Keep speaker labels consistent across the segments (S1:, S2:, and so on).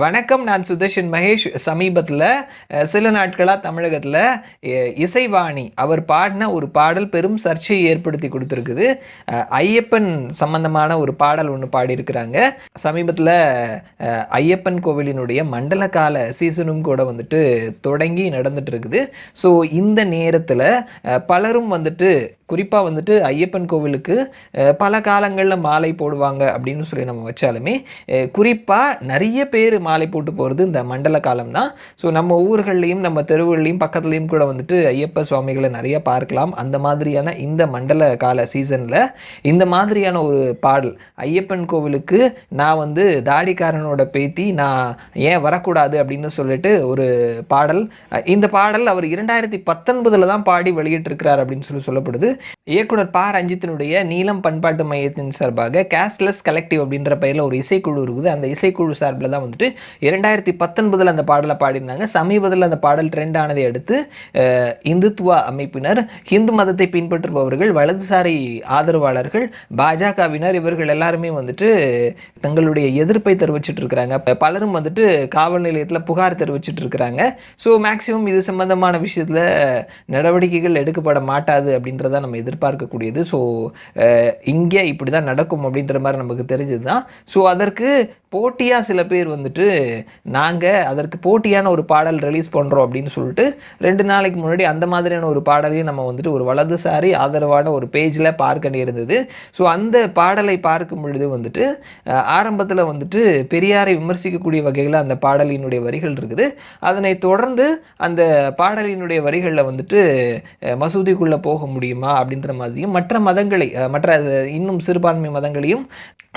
S1: வணக்கம் நான் சுதர்ஷன் மகேஷ். சமீபத்தில் சில நாட்களாக தமிழகத்தில் இசைவாணி அவர் பாடின ஒரு பாடல் பெரும் சர்ச்சையை ஏற்படுத்தி கொடுத்துருக்குது. ஐயப்பன் சம்பந்தமான ஒரு பாடல் ஒன்று பாடியிருக்கிறாங்க. சமீபத்தில் ஐயப்பன் கோவிலினுடைய மண்டல கால சீசனும் கூட வந்துட்டு தொடங்கி நடந்துட்டு இருக்குது. ஸோ இந்த நேரத்தில் பலரும் வந்துட்டு குறிப்பாக வந்துட்டு ஐயப்பன் கோவிலுக்கு பல காலங்களில் மாலை போடுவாங்க அப்படின்னு சொல்லி நம்ம வச்சாலுமே குறிப்பாக நிறைய பேர் மாலை போட்டு போகிறது இந்த மண்டல காலம் தான். ஸோ நம்ம ஊர்கள்லையும் நம்ம தெருவுகள்லேயும் பக்கத்துலேயும் கூட வந்துட்டு ஐயப்ப சுவாமிகளை நிறைய பார்க்கலாம். அந்த மாதிரியான இந்த மண்டல கால சீசனில் இந்த மாதிரியான ஒரு பாடல் ஐயப்பன் கோவிலுக்கு நான் வந்து தாடிக்காரனோட பேத்தி நான் ஏன் வரக்கூடாது அப்படின்னு சொல்லிட்டு ஒரு பாடல். இந்த பாடல் அவர் இரண்டாயிரத்தி பத்தொன்பதில் தான் பாடி வெளியிட்டிருக்கிறார் அப்படின்னு சொல்லி சொல்லப்படுது. இயக்குனர் பா. ரஞ்சித்தினுடைய நீலம் பண்பாட்டு மையத்தின் சார்பாக கேஷ்லெஸ் கலெக்டிவ் அப்படின்ற பெயரில் ஒரு இசைக்குழு இருக்குது. அந்த இசைக்குழு சார்பில் தான் வந்துட்டு இரண்டாயிரத்தி பத்தொன்பதில் அந்த பாடலை பாடியிருந்தாங்க. சமீபத்தில் அந்த பாடல் ட்ரெண்ட் ஆனதை அடுத்து இந்துத்வா இந்துத்துவா அமைப்பினர் ஹிந்து மதத்தை பின்பற்றுபவர்கள் வலதுசாரி ஆதரவாளர்கள் பாஜகவினர் இவர்கள் எல்லாருமே வந்துட்டு தங்களுடைய எதிர்ப்பை தெரிவிச்சிட்டு இருக்கிறாங்க பலரும் வந்துட்டு காவல் நிலையத்தில் புகார் தெரிவிச்சிட்டு இருக்கிறாங்க ஸோ மேக்சிமம் இது சம்பந்தமான விஷயத்தில் நடவடிக்கைகள் எடுக்கப்பட மாட்டாது அப்படின்றத நம்ம எதிர்பார்க்கக்கூடியது. ஸோ இங்கே இப்படி தான் நடக்கும் அப்படின்ற மாதிரி நமக்கு தெரிஞ்சது தான் ஸோ அதற்கு போட்டியாக சில பேர் வந்துட்டு நாங்கள் அதற்கு போட்டியான ஒரு பாடல் ரிலீஸ் பண்ணுறோம் அப்படின்னு சொல்லிட்டு ரெண்டு நாளைக்கு முன்னாடி அந்த மாதிரியான ஒரு பாடலையும் நம்ம வந்துட்டு ஒரு வலதுசாரி ஆதரவான ஒரு பேஜில் பார்க்க நேர்ந்தது. ஸோ அந்த பாடலை பார்க்கும் பொழுது வந்துட்டு ஆரம்பத்தில் வந்துட்டு பெரியாரை விமர்சிக்கக்கூடிய வகையில் அந்த பாடலினுடைய வரிகள் இருக்குது. அதனை தொடர்ந்து அந்த பாடலினுடைய வரிகளில் வந்துட்டு மசூதிக்குள்ளே போக முடியுமா? அப்படின்ற மாதிரியும் மற்ற மதங்களை மற்ற இன்னும் சிறுபான்மை மதங்களையும்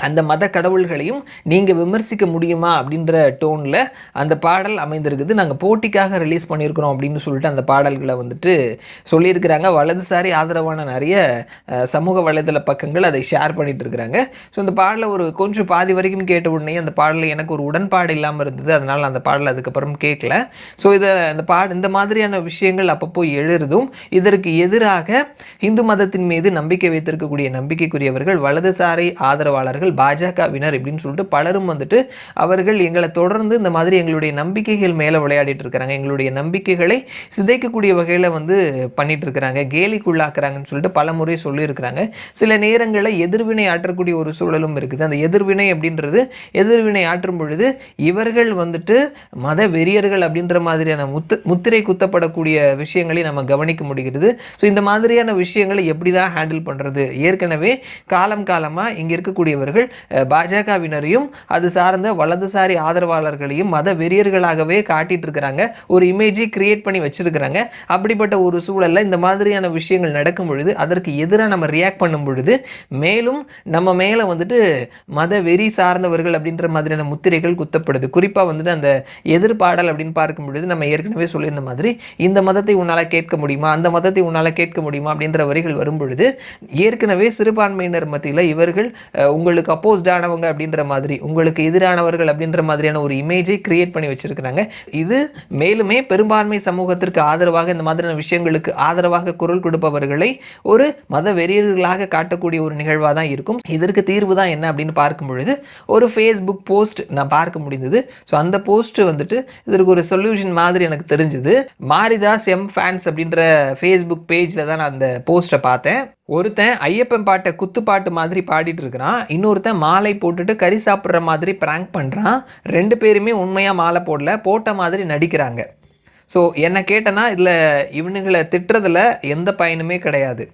S1: அந்த மத கடவுள்களையும் நீங்கள் விமர்சிக்க முடியுமா அப்படின்ற டோனில் அந்த பாடல் அமைந்திருக்குது. நாங்கள் போட்டிக்காக ரிலீஸ் பண்ணியிருக்கிறோம் அப்படின்னு சொல்லிட்டு அந்த பாடல்களை வந்துட்டு சொல்லியிருக்கிறாங்க. வலதுசாரி ஆதரவான நிறைய சமூக வலைதள பக்கங்கள் அதை ஷேர் பண்ணிட்டு இருக்கிறாங்க ஸோ அந்த பாடலை ஒரு கொஞ்சம் பாதி வரைக்கும் கேட்ட உடனே அந்த பாடலில் எனக்கு ஒரு உடன்பாடு இல்லாமல் இருந்தது. அதனால் அந்த பாடலை அதுக்கப்புறம் கேட்கல. ஸோ இதை அந்த பாட இந்த மாதிரியான விஷயங்கள் அப்பப்போ எழுதும் இதற்கு எதிராக இந்து மதத்தின் மீது நம்பிக்கை வைத்திருக்கக்கூடிய நம்பிக்கைக்குரியவர்கள் வலதுசாரி ஆதரவாளர்கள் பாஜகவினர் இப்படின்னு சொல்லிட்டு பலரும் வந்துட்டு அவர்கள் எங்களை தொடர்ந்து இந்த மாதிரி எங்களுடைய நம்பிக்கைகள் மேலே விளையாடிட்டு இருக்கிறாங்க. எங்களுடைய நம்பிக்கைகளை சிதைக்கக்கூடிய வகையில் வந்து பண்ணிட்டு இருக்கிறாங்க. கேலிக்குள்ளாக்குறாங்கன்னு சொல்லிட்டு பல முறை சொல்லியிருக்கிறாங்க. சில நேரங்களில் எதிர்வினை ஆற்றக்கூடிய ஒரு சூழலும் இருக்குது. அந்த எதிர்வினை அப்படின்றது எதிர்வினை ஆற்றும் பொழுது இவர்கள் வந்துட்டு மத வெறியர்கள் அப்படின்ற மாதிரியான முத்து முத்திரை குத்தப்படக்கூடிய விஷயங்களை நம்ம கவனிக்க முடிகிறது. ஸோ இந்த மாதிரியான விஷயம் விஷயங்களை எப்படி தான் ஹேண்டில் பண்ணுறது ஏற்கனவே காலம் காலமாக இங்கே இருக்கக்கூடியவர்கள் பாஜகவினரையும் அது சார்ந்த வலதுசாரி ஆதரவாளர்களையும் மத வெறியர்களாகவே காட்டிட்டு இருக்கிறாங்க. ஒரு இமேஜை கிரியேட் பண்ணி வச்சிருக்கிறாங்க. அப்படிப்பட்ட ஒரு சூழலில் இந்த மாதிரியான விஷயங்கள் நடக்கும் பொழுது அதற்கு எதிராக நம்ம ரியாக்ட் பண்ணும் பொழுது மேலும் நம்ம மேலே வந்துட்டு மத வெறி சார்ந்தவர்கள் அப்படின்ற மாதிரியான முத்திரைகள் குத்தப்படுது. குறிப்பாக வந்துட்டு அந்த எதிர்பாடல் அப்படின்னு பார்க்கும் பொழுது நம்ம ஏற்கனவே சொல்லியிருந்த மாதிரி இந்த மதத்தை உன்னால் கேட்க முடியுமா? அந்த மதத்தை உன்னால் கேட்க முடியுமா? அப்படின்ற வரிகள் வரும்பொழுது ஏற்கனவே சிறுபான்மையினர் மத்தியில் இவர்கள் உங்களுக்கு அப்போஸ்டானவங்க அப்படின்ற மாதிரி உங்களுக்கு எதிரானவர்கள் அப்படின்ற மாதிரியான ஒரு இமேஜை கிரியேட் பண்ணி வச்சுருக்கிறாங்க. இது மேலுமே பெரும்பான்மை சமூகத்திற்கு ஆதரவாக இந்த மாதிரியான விஷயங்களுக்கு ஆதரவாக குரல் கொடுப்பவர்களை ஒரு மத வெறியர்களாக காட்டக்கூடிய ஒரு நிகழ்வாக தான் இருக்கும். இதற்கு தீர்வு தான் என்ன அப்படின்னு பார்க்கும் பொழுது ஒரு ஃபேஸ்புக் போஸ்ட் நான் பார்க்க முடிந்தது. ஸோ அந்த போஸ்ட் வந்துட்டு இதற்கு ஒரு சொல்யூஷன் மாதிரி எனக்கு தெரிஞ்சது. மாரிதாஸ் எம் ஃபேன்ஸ் அப்படின்ற ஃபேஸ்புக் பேஜில் தான் நான் அந்த போஸ்ட்டை பார்த்தேன். ஒருத்தன் ஐயப்பன் பாட்டை குத்து பாட்டு மாதிரி பாடிட்டு இருக்கிறான். இன்னொருத்தன் மாலை போட்டுட்டு கறி சாப்பிட்ற மாதிரி ப்ராங்க் பண்ணுறான் ரெண்டு பேருமே உண்மையாக மாலை போடல போட்ட மாதிரி நடிக்கிறாங்க. ஸோ என்னை கேட்டேன்னா இதில் இவனுங்களை திட்டுறதுல எந்த பயனுமே கிடையாது.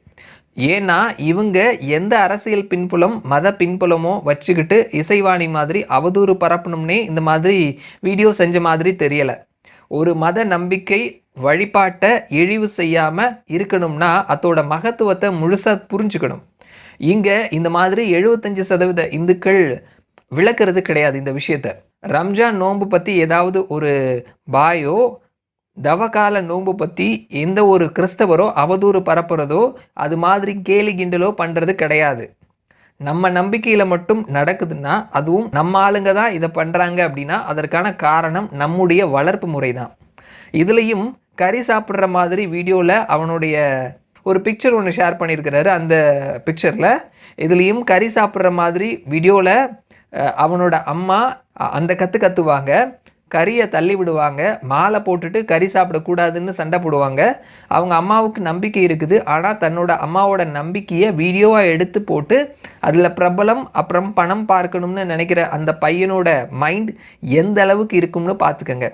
S1: ஏன்னா இவங்க எந்த அரசியல் பின்புலம் மத பின்புலமோ வச்சுக்கிட்டு இசைவாணி மாதிரி அவதூறு பரப்பணும்னே இந்த மாதிரி வீடியோ செஞ்ச மாதிரி தெரியலை. ஒரு மத நம்பிக்கை வழிபாட்டை இழிவு செய்யாமல் இருக்கணும்னா அதோட மகத்துவத்தை முழுசாக புரிஞ்சுக்கணும். இங்கே இந்த மாதிரி எழுபத்தஞ்சு சதவீத இந்துக்கள் விளக்குறது கிடையாது இந்த விஷயத்த. ரம்ஜான் நோன்பு பற்றி ஏதாவது ஒரு பாயோ தவகால நோன்பு பற்றி எந்த ஒரு கிறிஸ்தவரோ அவதூறு பரப்புறதோ அது மாதிரி கேலி கிண்டலோ பண்ணுறது கிடையாது. நம்ம நம்பிக்கையில் மட்டும் நடக்குதுன்னா அதுவும் நம்ம ஆளுங்க தான் இதை பண்ணுறாங்க அப்படின்னா அதற்கான காரணம் நம்முடைய வளர்ப்பு முறை தான் இதுலேயும் கறி சாப்பிட்ற மாதிரி வீடியோவில் அவனுடைய ஒரு பிக்சர் ஒன்று ஷேர் பண்ணியிருக்கிறாரு. அந்த பிக்சரில் இதுலேயும் கறி சாப்பிட்ற மாதிரி வீடியோவில் அவனோட அம்மா அ- அந்த கற்று கத்துவாங்க. கறியை தள்ளி விடுவாங்க. மாலை போட்டுட்டு கறி சாப்பிடக்கூடாதுன்னு சண்டை போடுவாங்க. அவங்க அம்மாவுக்கு நம்பிக்கை இருக்குது. ஆனால் தன்னோட அம்மாவோட நம்பிக்கையை வீடியோவாக எடுத்து போட்டு அதில் பிரபலம் அப்புறம் பணம் பார்க்கணும்னு நினைக்கிற அந்த பையனோட மைண்ட் எந்த அளவுக்கு இருக்கும்னு பார்த்துக்கங்க.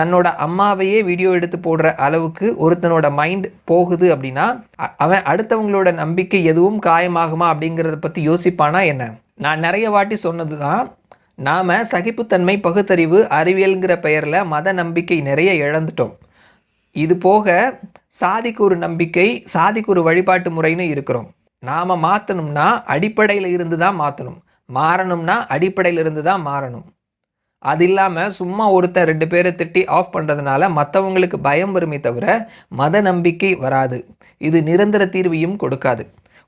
S1: தன்னோட அம்மாவையே வீடியோ எடுத்து போடுற அளவுக்கு ஒருத்தனோட மைண்ட் போகுது அப்படின்னா அவன் அடுத்தவங்களோட நம்பிக்கை எதுவும் காயமாகுமா அப்படிங்கிறத பற்றி யோசிப்பானா என்ன? நான் நிறைய வாட்டி சொன்னது தான் நாம் சகிப்புத்தன்மை பகுத்தறிவு அறிவியல்ங்கிற பெயரில் மத நம்பிக்கை நிறைய இழந்துட்டோம். இது போக சாதிக்கு ஒரு நம்பிக்கை சாதிக்கு ஒரு வழிபாட்டு முறைன்னு இருக்கிறோம். நாம் மாற்றணும்னா அடிப்படையில் இருந்து தான் மாற்றணும் மாறணும்னா அடிப்படையில் இருந்து தான் மாறணும். அது இல்லாமல் சும்மா ஒருத்தன் ரெண்டு பேரை திட்டி ஆஃப் பண்ணுறதுனால மற்றவங்களுக்கு பயம் வருமே தவிர மத நம்பிக்கை வராது. இது நிரந்தர தீர்வையும் கொடுக்காது.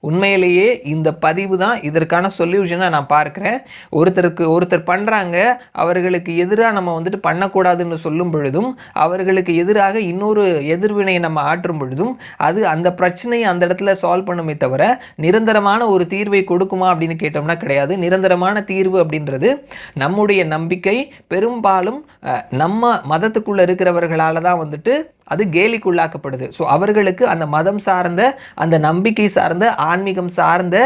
S1: உண்மையிலேயே இந்த பதிவு தான் இதற்கான சொல்யூஷனாக நான் பார்க்குறேன். ஒருத்தருக்கு ஒருத்தர் பண்ணுறாங்க அவர்களுக்கு எதிராக நம்ம வந்துட்டு பண்ணக்கூடாதுன்னு சொல்லும் பொழுதும் அவர்களுக்கு எதிராக இன்னொரு எதிர்வினையை நம்ம ஆற்றும் பொழுதும் அது அந்த பிரச்சனையை அந்த இடத்துல சால்வ் பண்ணுமே தவிர நிரந்தரமான ஒரு தீர்வை கொடுக்குமா அப்படின்னு கேட்டோம்னா கிடையாது. நிரந்தரமான தீர்வு அப்படின்றது நம்முடைய நம்பிக்கை பெரும்பாலும் நம்ம மதத்துக்குள்ளே இருக்கிறவர்களால் தான் வந்துட்டு அது கேலிக்குள்ளாக்கப்படுது. ஸோ அவர்களுக்கு அந்த மதம் சார்ந்த அந்த நம்பிக்கை சார்ந்த ஆன்மீகம் சார்ந்த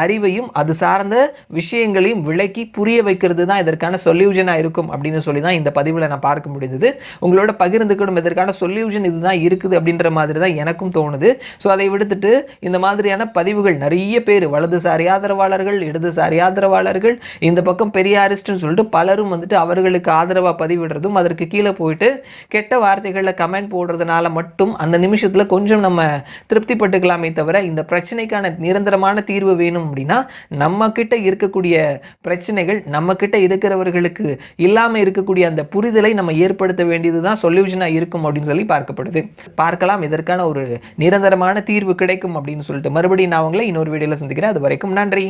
S1: அறிவையும் அது சார்ந்த விஷயங்களையும் விளக்கி புரிய வைக்கிறது தான் இதற்கான சொல்யூஷனாக இருக்கும் அப்படின்னு சொல்லி தான் இந்த பதிவில் நான் பார்க்க முடிந்தது. உங்களோட பகிர்ந்துக்கணும் இதற்கான சொல்யூஷன் இதுதான் இருக்குது அப்படின்ற மாதிரி தான் எனக்கும் தோணுது. ஸோ அதை விடுத்துட்டு இந்த மாதிரியான பதிவுகள் நிறைய பேர் வலதுசாரி ஆதரவாளர்கள் இடதுசாரி ஆதரவாளர்கள் இந்த பக்கம் பெரியாரிஸ்ட்னு சொல்லிட்டு பலரும் வந்துட்டு அவர்களுக்கு ஆதரவாக பதிவிடுறதும் அதற்கு கீழே போயிட்டு கெட்ட வார்த்தைகளில் கமெண்ட் போடுறதுனால மட்டும் அந்த நிமிஷத்தில் கொஞ்சம் நம்ம திருப்திப்பட்டுக்கலாமே தவிர இந்த பிரச்சனைக்கான நிரந்தரமான தீர்வு வேணும் அப்படின்னா நம்ம கிட்ட இருக்கக்கூடிய பிரச்சனைகள் நம்ம கிட்ட இருக்கிறவர்களுக்கு இல்லாமல் இருக்கக்கூடிய அந்த புரிதலை நம்ம ஏற்படுத்த வேண்டியது தான் சொல்யூஷனாக இருக்கும் அப்படின்னு சொல்லி பார்க்கப்படுது. பார்க்கலாம் இதற்கான ஒரு நிரந்தரமான தீர்வு கிடைக்கும் அப்படின்னு சொல்லிட்டு மறுபடியும் நான் அவங்கள இன்னொரு வீடியோவில் சந்திக்கிறேன். அது வரைக்கும் நன்றி.